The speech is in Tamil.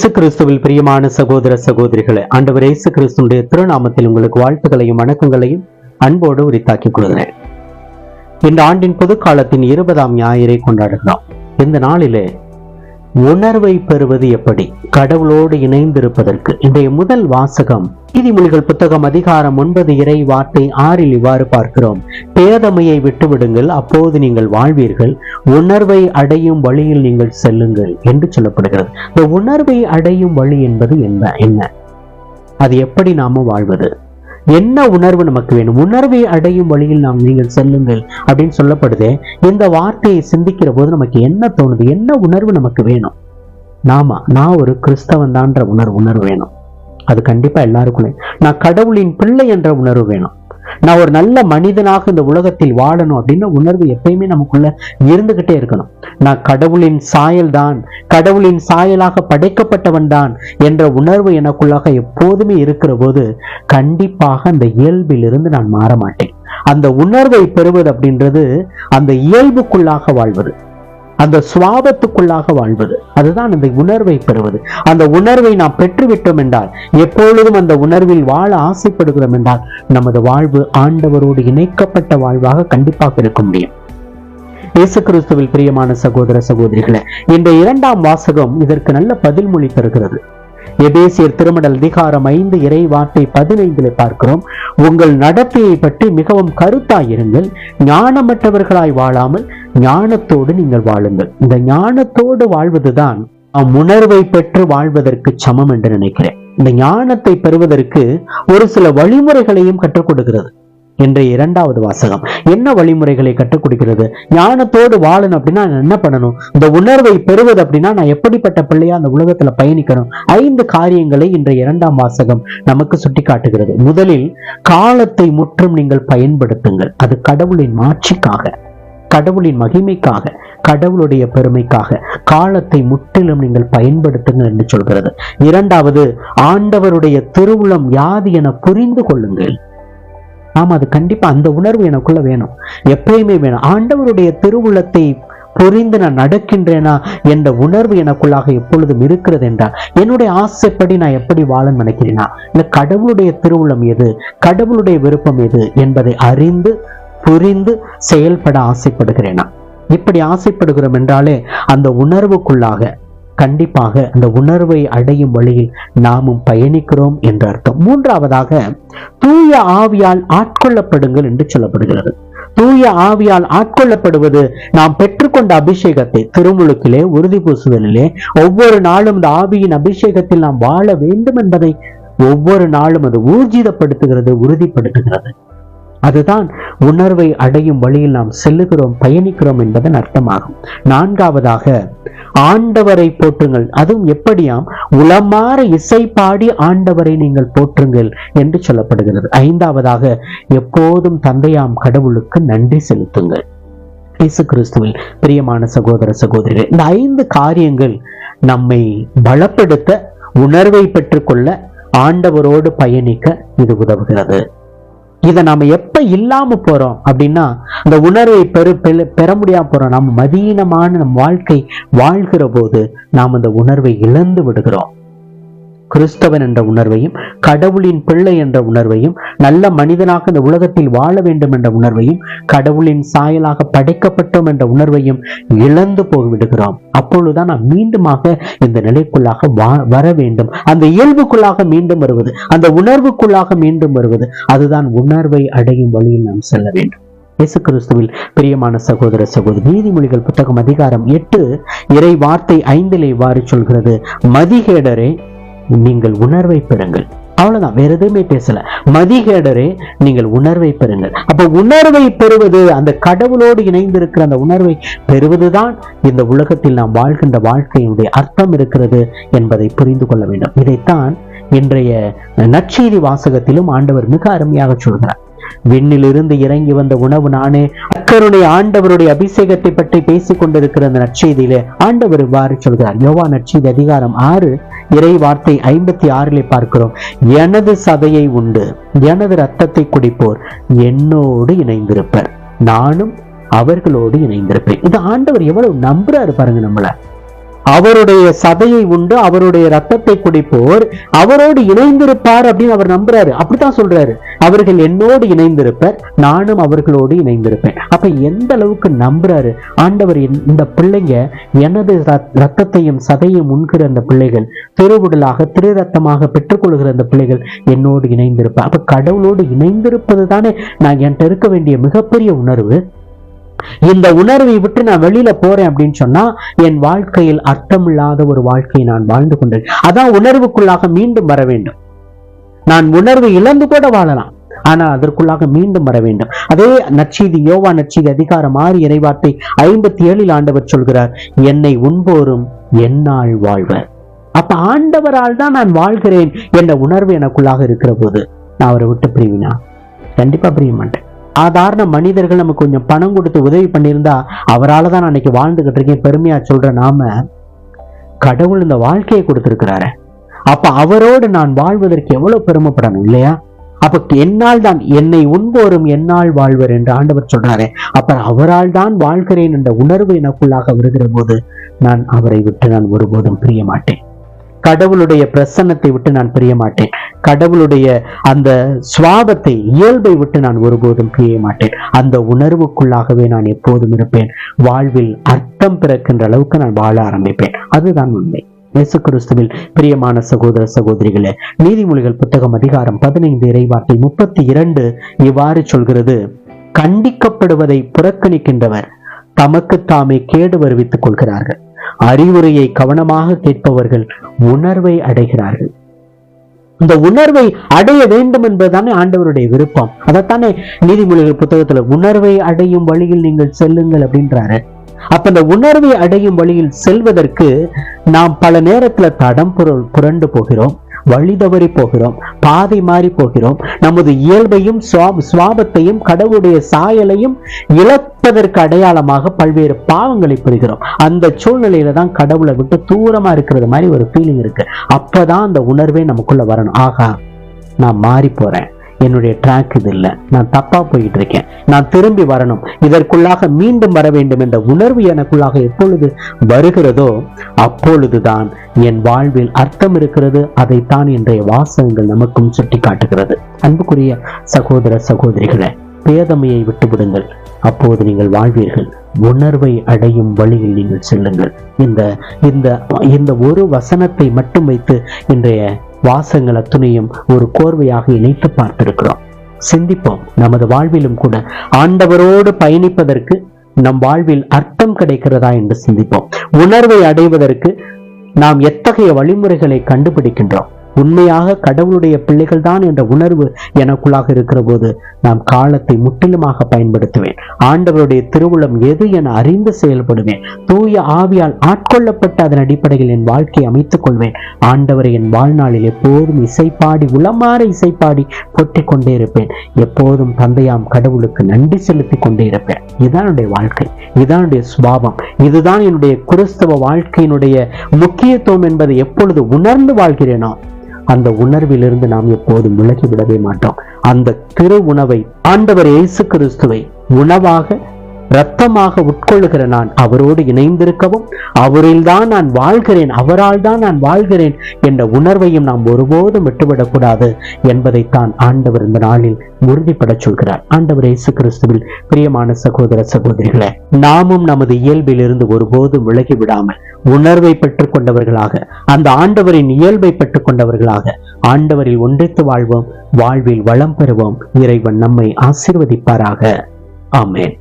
இயேசு கிறிஸ்துவில் பிரியமான சகோதர சகோதரிகளை ஆண்டவர் இயேசு கிறிஸ்துடைய திருநாமத்தில் உங்களுக்கு வாழ்த்துக்களையும் வணக்கங்களையும் அன்போடு உரித்தாக்கிக் கொள்கிறேன். இந்த ஆண்டின் பொதுக்காலத்தின் இருபதாம் ஞாயிறை கொண்டாடுகிறோம். இந்த நாளிலே உணர்வை பெறுவது எப்படி? கடவுளோடு இணைந்திருப்பதற்கு இன்றைய முதல் வாசகம். நீதிமொழிகள் புத்தகம் அதிகாரம் ஒன்பது இறை வார்த்தை ஆறில் இவ்வாறு பார்க்கிறோம். பேதமையை விட்டுவிடுங்கள் அப்போது நீங்கள் வாழ்வீர்கள். உணர்வை அடையும் வழியில் நீங்கள் செல்லுங்கள் என்று சொல்லப்படுகிறது. இந்த உணர்வை அடையும் வழி என்பது என்ன? என்ன? அது எப்படி நாம வாழ்வது? என்ன உணர்வு நமக்கு வேணும்? உணர்வை அடையும் வழியில் நாம் நீங்கள் செல்லுங்கள் அப்படின்னு சொல்லப்படுதே. இந்த வார்த்தையை சிந்திக்கிற போது நமக்கு என்ன தோணுது? என்ன உணர்வு நமக்கு வேணும்? நாமா நான் ஒரு கிறிஸ்தவன் தான்ற உணர்வு உணர்வு வேணும். அது கண்டிப்பா எல்லாருக்குள்ளே நான் கடவுளின் பிள்ளை என்ற உணர்வு வேணும். நான் ஒரு நல்ல மனிதனாக இந்த உலகத்தில் வாழணும் அப்படின்ற உணர்வு எப்பயுமே நமக்குள்ள இருந்துகிட்டே இருக்கணும். நான் கடவுளின் சாயல் தான் கடவுளின் சாயலாக படைக்கப்பட்டவன் தான் என்ற உணர்வு எனக்குள்ளாக எப்போதுமே இருக்கிற போது கண்டிப்பாக அந்த இயல்பிலிருந்து நான் மாற மாட்டேன். அந்த உணர்வை பெறுவது அப்படின்றது அந்த இயல்புக்குள்ளாக வாழ்வது. அந்த சுவாபத்துக்குள்ளாக வாழ்வது. அதுதான் அந்த உணர்வை பெறுவது. அந்த உணர்வை நாம் பெற்றுவிட்டோம் என்றால் எப்பொழுதும் அந்த உணர்வில் வாழ ஆசைப்படுகிறோம் என்றால் நமது வாழ்வு ஆண்டவரோடு இணைக்கப்பட்ட வாழ்வாக கண்டிப்பாக இருக்க முடியும். இயேசு கிறிஸ்துவில் பிரியமான சகோதர சகோதரிகளே இந்த இரண்டாம் வாசகம் இதற்கு நல்ல பதில்மொழி தருகிறது. எபேசியர் திருமடல் அதிகாரம் ஐந்து இறை வார்த்தை பதினைந்தில் பார்க்கிறோம் உங்கள் நடத்தையை பற்றி மிகவும் கருத்தாயிருங்கள் ஞானமற்றவர்களாய் வாழாமல் ஞானத்தோடு நீங்கள் வாழுங்கள். இந்த ஞானத்தோடு வாழ்வதுதான் நாம் உணர்வை பெற்று வாழ்வதற்கு சமம் என்று நினைக்கிறேன். இந்த ஞானத்தை பெறுவதற்கு ஒரு சில வழிமுறைகளையும் கற்றுக் கொடுக்கிறது. இன்றைய இரண்டாவது வாசகம். என்ன வழிமுறைகளை கற்றுக் கொடுக்கிறது? ஞானத்தோடு வாழணும் அப்படின்னா நான் என்ன பண்ணணும்? இந்த உணர்வை பெறுவது அப்படின்னா நான் எப்படிப்பட்ட பிள்ளையா அந்த உலகத்துல பயணிக்கணும்? ஐந்து காரியங்களை இன்றைய இரண்டாம் வாசகம் நமக்கு சுட்டி காட்டுகிறது. முதலில் காலத்தை முற்றும் நீங்கள் பயன்படுத்துங்கள். அது கடவுளின் மாட்சிக்காக. கடவுளின் மகிமைக்காக கடவுளுடைய பெருமைக்காக காலத்தை முற்றிலும் நீங்கள் பயன்படுத்துங்கள் என்று சொல்கிறது. இரண்டாவது ஆண்டவருடைய திருவுளம் யாது என புரிந்து கொள்ளுங்கள். ஆமா அது கண்டிப்பா அந்த உணர்வு எனக்குள்ள வேணும். எப்பயுமே வேணும். ஆண்டவருடைய திருவுளத்தை புரிந்து நான் நடக்கின்றேனா என்ற உணர்வு எனக்குள்ளாக எப்பொழுதும் இருக்கிறது என்றால் என்னுடைய ஆசைப்படி நான் எப்படி வாழ நினைக்கிறேனா? இல்லை கடவுளுடைய திருவுளம் எது? கடவுளுடைய விருப்பம் எது? என்பதை அறிந்து புரிந்து செயல்பட ஆசைப்படுகிறேனா? இப்படி ஆசைப்படுகிறோம் என்றாலே அந்த உணர்வுக்குள்ளாக கண்டிப்பாக அந்த உணர்வை அடையும் வழியில் நாமும் பயணிக்கிறோம் என்ற அர்த்தம். மூன்றாவதாக தூய ஆவியால் ஆட்கொள்ளப்படுங்கள் என்று சொல்லப்படுகிறது. தூய ஆவியால் ஆட்கொள்ளப்படுவது நாம் பெற்றுக்கொண்ட அபிஷேகத்தை திருமுழுக்கிலே உறுதி பூசுதலிலே ஒவ்வொரு நாளும் இந்த ஆவியின் அபிஷேகத்தில் நாம் வாழ வேண்டும் என்பதை ஒவ்வொரு நாளும் அது ஊர்ஜிதப்படுத்துகிறது உறுதிப்படுத்துகிறது. அதுதான் உணர்வை அடையும் வழியில் நாம் செல்லுகிறோம் பயணிக்கிறோம் என்பதன் அர்த்தமாகும். நான்காவதாக ஆண்டவரை போற்றுங்கள். அதுவும் எப்படியாம்? உளமாற இசை பாடி ஆண்டவரை நீங்கள் போற்றுங்கள் என்று சொல்லப்படுகிறது. ஐந்தாவதாக எப்போதும் தந்தையாம் கடவுளுக்கு நன்றி செலுத்துங்கள். இயேசு கிறிஸ்துவில் பிரியமான சகோதர சகோதரிகள் இந்த ஐந்து காரியங்கள் நம்மை பலப்படுத்த உணர்வை பெற்றுக்கொள்ள ஆண்டவரோடு பயணிக்க இது உதவுகிறது. இதை நாம எப்ப இல்லாம போறோம் அப்படின்னா அந்த உணர்வை பெரு பெற- பெற முடியாம போறோம். நாம் மதீனமான நம் வாழ்க்கை வாழ்கிற போது நாம் அந்த உணர்வை இழந்து விடுகிறோம். கிறிஸ்தவன் என்ற உணர்வையும் கடவுளின் பிள்ளை என்ற உணர்வையும் நல்ல மனிதனாக இந்த உலகத்தில் வாழ வேண்டும் என்ற உணர்வையும் கடவுளின் சாயலாக படைக்கப்பட்டோம் என்ற உணர்வையும் இழந்து போய்விடுகிறோம். அப்பொழுதுதான் நாம் மீண்டுமாக இந்த நிலைக்குள்ளாக வா- வர வேண்டும். அந்த இயல்புக்குள்ளாக மீண்டும் வருவது அந்த உணர்வுக்குள்ளாக மீண்டும் வருவது அதுதான் உணர்வை அடையும் வழியில் நாம் செல்ல வேண்டும். இயேசு கிறிஸ்துவில் பிரியமான சகோதர சகோதரி நீதிமொழிகள் புத்தகம் அதிகாரம் எட்டு இறை வார்த்தை ஐந்திலே இவ்வாறு சொல்கிறது மதிகேடரே நீங்கள் உணர்வை பெறுங்கள். அவ்வளவுதான் வேற எதுவுமே பேசல. மதிகேடரே நீங்கள் உணர்வை பெறுங்கள். அப்ப உணர்வை பெறுவது அந்த கடவுளோடு இணைந்திருக்கிற அந்த உணர்வை பெறுவதுதான் இந்த உலகத்தில் நாம் வாழ்கின்ற வாழ்க்கையினுடைய அர்த்தம் இருக்கிறது என்பதை புரிந்து கொள்ள வேண்டும். இதைத்தான் இன்றைய நற்செய்தி வாசகத்திலும் ஆண்டவர் மிக அருமையாக சொல்கிறார். விண்ணிலிருந்து இறங்கி வந்த உணவு நானே கர்த்தருடைய ஆண்டவருடைய அபிஷேகத்தை பற்றி பேசிக் கொண்டிருக்கிற அந்த நற்செய்தியிலே ஆண்டவர் இவ்வாறு சொல்கிறார். யோவா நற்செய்தி அதிகாரம் ஆறு இறை வார்த்தை ஐம்பத்தி ஆறிலே பார்க்கிறோம். எனது சதையை உண்டு எனது ரத்தத்தை குடிப்போர் என்னோடு இணைந்திருப்பர். நானும் அவர்களோடு இணைந்திருப்பேன். இது ஆண்டவர் எவ்வளவு நம்புறாரு பாருங்க நம்மள. அவருடைய சதையை உண்டு அவருடைய ரத்தத்தை குடிப்போர் அவரோடு இணைந்திருப்பார் அப்படின்னு அவர் நம்புறாரு. அப்படித்தான் சொல்றாரு. அவர்கள் என்னோடு இணைந்திருப்பர் நானும் அவர்களோடு இணைந்திருப்பேன். அப்ப எந்த அளவுக்கு நம்புறாரு? ஆண்டவர் இந்த- இந்த பிள்ளைங்க எனது ரத்- ரத்தத்தையும் சதையும் உண்கிற அந்த பிள்ளைகள் திருவுடலாக திரு ரத்தமாக பெற்றுக்கொள்கிற அந்த பிள்ளைகள் என்னோடு இணைந்திருப்பார். அப்ப கடவுளோடு இணைந்திருப்பது தானே நான் என்கிட்ட இருக்க வேண்டிய மிகப்பெரிய உணர்வு? இந்த உணர்வை விட்டு நான் வெளியில போறேன் அப்படின்னு சொன்னா என் வாழ்க்கையில் அர்த்தமில்லாத ஒரு வாழ்க்கையை நான் வாழ்ந்து கொண்டேன். அதான் உணர்வுக்குள்ளாக மீண்டும் வர வேண்டும். நான் உணர்வு இழந்து கூட வாழலாம். ஆனால் அதற்குள்ளாக மீண்டும் வர வேண்டும். அதே நச்சீதி யோவா நச்சீதி அதிகாரம் ஆறு இறைவார்த்தை ஐம்பத்தி ஏழில் ஆண்டவர் சொல்கிறார் என்னை உண்போரும் என்னால் வாழ்வர். அப்ப ஆண்டவரால் தான் நான் வாழ்கிறேன் என்ற உணர்வு எனக்குள்ளாக இருக்கிற போது நான் அவரை விட்டு பிரிவினா? கண்டிப்பா பிரிய மாட்டேன். சாதாரண மனிதர்கள் நமக்கு கொஞ்சம் பணம் கொடுத்து உதவி பண்ணியிருந்தா அவரால் தான் நான் இன்னைக்கு வாழ்ந்துகிட்டு இருக்கேன். பெருமையா சொல்ற நாம கடவுள் இந்த வாழ்க்கையை கொடுத்திருக்கிறாரு. அப்ப அவரோடு நான் வாழ்வதற்கு எவ்வளவு பெருமைப்படணும் இல்லையா? அப்ப என்னால் தான் என்னை உண்போரும் என்னால் வாழ்வர் என்று ஆண்டவர் சொல்றாரு. அப்ப அவரால் தான் வாழ்கிறேன் என்ற உணர்வு எனக்குள்ளாக வருகிற போது நான் அவரை விட்டு நான் ஒருபோதும் பிரிய மாட்டேன். கடவுளுடைய பிரசன்னத்தை விட்டு நான் பிரிய மாட்டேன். கடவுளுடைய அந்த சுவாபத்தை இயல்பை விட்டு நான் ஒருபோதும் பிரிய மாட்டேன். அந்த உணர்வுக்குள்ளாகவே நான் எப்போதும் இருப்பேன். வாழ்வில் அர்த்தம் பிறக்கின்ற அளவுக்கு நான் வாழ ஆரம்பிப்பேன். அதுதான் உண்மை. இயேசு கிறிஸ்துவில் பிரியமான சகோதர சகோதரிகளே நீதிமொழிகள் புத்தகம் அதிகாரம் பதினைந்து இறைவார்த்தை முப்பத்தி இரண்டு இவ்வாறு சொல்கிறது. கண்டிக்கப்படுவதை புறக்கணிக்கின்றவர் தமக்கு தாமே கேடு வருவித்துக் கொள்கிறார்கள். அறிவுரையை கவனமாக கேட்பவர்கள் உணர்வை அடைகிறார்கள். இந்த உணர்வை அடைய வேண்டும் என்பதுதானே ஆண்டவருடைய விருப்பம். அதைத்தானே நீதிமொழிகள் புத்தகத்துல உணர்வை அடையும் வழியில் நீங்கள் செல்லுங்கள் அப்படின்றாரு. அப்ப இந்த உணர்வை அடையும் வழியில் செல்வதற்கு நாம் பல நேரத்துல தடம் புரண்டு போகிறோம். வழி தவறி போகிறோம் பாதை மாறி போகிறோம். நமது இயல்பையும் சுவா- சுவாபத்தையும் கடவுளுடைய சாயலையும் இழப்பதற்கு அடையாளமாக பல்வேறு பாவங்களை புரிகிறோம் அந்த சூழ்நிலையில தான் கடவுளை விட்டு தூரமா இருக்கிறது மாதிரி ஒரு ஃபீலிங் இருக்கு. அப்பதான் அந்த உணர்வே நமக்குள்ள வரணும். ஆகா நான் மாறி போறேன். என்னுடைய ட்ராக் இது இல்லை. நான் தப்பா போயிட்டு இருக்கேன் நான் திரும்பி வரணும். இதற்குள்ளாக மீண்டும் வர வேண்டும் என்ற உணர்வு எனக்குள்ளாக எப்பொழுது வருகிறதோ அப்பொழுதுதான் என் வாழ்வில் அர்த்தம் இருக்கிறது. அதைத்தான் இன்றைய வாசகங்கள் நமக்கும் சுட்டி காட்டுகிறது அன்புக்குரிய சகோதர சகோதரிகளை பேதமையை விட்டுவிடுங்கள் அப்போது நீங்கள் வாழ்வீர்கள். உணர்வை அடையும் வழியில் நீங்கள் செல்லுங்கள். இந்த இந்த இந்த ஒரு வசனத்தை மட்டும் வைத்து இன்றைய வாசங்கள் அத்துணையும் ஒரு கோர்வையாக இணைத்து பார்த்திருக்கிறோம். சிந்திப்போம். நமது வாழ்விலும் கூட ஆண்டவரோடு பயணிப்பதற்கு நம் வாழ்வில் அர்த்தம் கிடைக்கிறதா என்று சிந்திப்போம். உணர்வை அடைவதற்கு நாம் எத்தகைய வழிமுறைகளை கண்டுபிடிக்கின்றோம்? உண்மையாக கடவுளுடைய பிள்ளைகள் தான் என்ற உணர்வு எனக்குள்ளாக இருக்கிற போது நாம் காலத்தை முற்றிலுமாக பயன்படுத்துவேன். ஆண்டவருடைய திருவுளம் எது என அறிந்து செயல்படுவேன். தூய ஆவியால் ஆட்கொள்ளப்பட்ட அதன் அடிப்படையில் என் வாழ்க்கையை அமைத்துக் கொள்வேன். ஆண்டவரை என் வாழ்நாளில் எப்போதும் இசைப்பாடி உளமாற இசைப்பாடி கொட்டி கொண்டே இருப்பேன். எப்போதும் தந்தையாம் கடவுளுக்கு நன்றி செலுத்தி கொண்டே இருப்பேன். இதுதான் என்னுடைய வாழ்க்கை. இதுதான் என்னுடைய சுபாவம். இதுதான் என்னுடைய கிறிஸ்தவ வாழ்க்கையினுடைய முக்கியத்துவம் என்பதை எப்பொழுது உணர்ந்து வாழ்கிறேனோ அந்த உணர்விலிருந்து நாம் எப்போதும் விலகி விடவே மாட்டோம். அந்த திரு உணவை ஆண்டவர் இயேசு கிறிஸ்துவை உணவாக இரத்தமாக உட்கொள்ளுகிற நான் அவரோடு இணைந்திருக்கவும் அவரில்தான் நான் வாழ்கிறேன் அவரால் தான் நான் வாழ்கிறேன் என்ற உணர்வையும் நாம் ஒருபோதும் விட்டுவிடக்கூடாது என்பதைத்தான் ஆண்டவர் இந்த நாளில் உறுதிப்பட சொல்கிறார். ஆண்டவர் இயேசு கிறிஸ்துவில் பிரியமான சகோதர சகோதரிகளே நாமும் நமது இயல்பில் இருந்து ஒருபோதும் விலகி விடாமல் உணர்வை பெற்றுக் கொண்டவர்களாக அந்த ஆண்டவரின் இயல்பை பெற்றுக் கொண்டவர்களாக ஆண்டவரில் ஒன்றித்து வாழ்வோம் வாழ்வில் வளம் பெறுவோம். இறைவன் நம்மை ஆசீர்வதிப்பாராக. ஆமேன்.